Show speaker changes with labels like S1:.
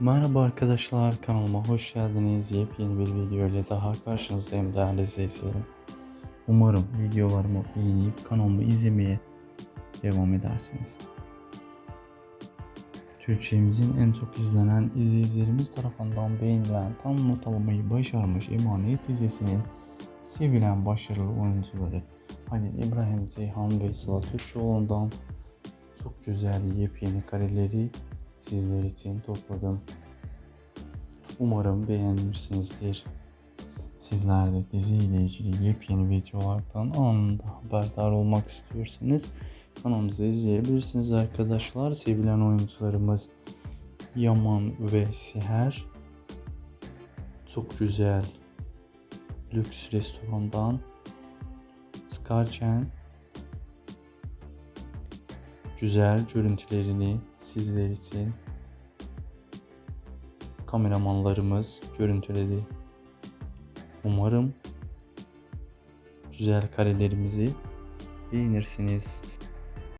S1: Merhaba arkadaşlar kanalıma hoş geldiniz. Yepyeni bir video ile daha karşınızdayım değerli izleyicilerim. Umarım videolarımı beğenip kanalımı izlemeye devam edersiniz. Türkçemizin en çok izlenen izleyicilerimiz tarafından beğenilen tam not almayı başarmış Emanet dizisinin sevilen başarılı oyuncuları Halil İbrahim Ceyhan ve Sıla Türkçeoğlu'ndan çok güzel yepyeni kareleri sizler için topladım. Umarım beğenmişsinizdir. Sizler de dizi ile ilgili yepyeni videolardan anında haberdar olmak istiyorsanız kanalımızı izleyebilirsiniz arkadaşlar. Sevilen oyuncularımız Yaman ve Seher çok güzel lüks restorandan çıkarken güzel görüntülerini sizler için kameramanlarımız görüntüledi. Umarım güzel karelerimizi beğenirsiniz.